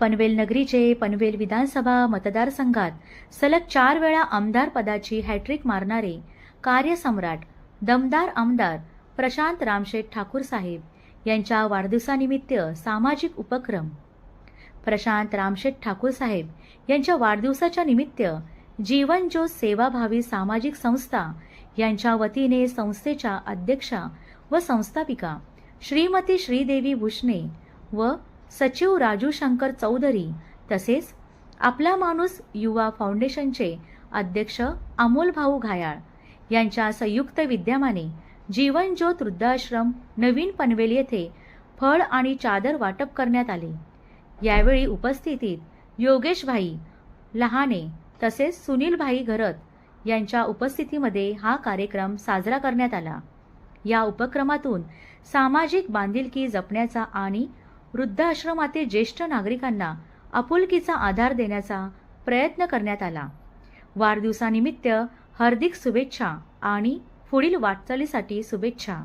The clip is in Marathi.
पनवेल नगरीचे पनवेल विधानसभा मतदारसंघात सलग चार वेळा आमदार पदाची हॅट्रिक मारणारे कार्यसम्राट दमदार आमदार प्रशांत रामशेठ ठाकूर साहेब यांच्या वाढदिवसानिमित्त सामाजिक उपक्रम. प्रशांत रामशेठ ठाकूर साहेब यांच्या वाढदिवसाच्या निमित्त जीवनज्योत सेवाभावी सामाजिक संस्था यांच्या वतीने संस्थेच्या अध्यक्षा व संस्थापिका श्रीमती श्रीदेवी भुषणे व सचिव राजू शंकर चौधरी तसेच आपला माणूस युवा फाउंडेशनचे अध्यक्ष अमोल भाऊ घायाळ यांच्या संयुक्त विद्यमाने जीवन ज्योत वृद्धाश्रम नवीन पनवेल येथे फळ आणि चादर वाटप करण्यात आले. यावेळी उपस्थितीत योगेशभाई लहाने तसेच सुनीलभाई घरत यांच्या उपस्थितीमध्ये हा कार्यक्रम साजरा करण्यात आला. या उपक्रमातून सामाजिक बांधिलकी जपण्याचा आणि वृद्धाश्रमातील ज्येष्ठ नागरिकांना आपुलकीचा आधार देण्याचा प्रयत्न करण्यात आला. वाढदिवसानिमित्त हार्दिक शुभेच्छा आणि पुढील वाटचालीसाठी शुभेच्छा.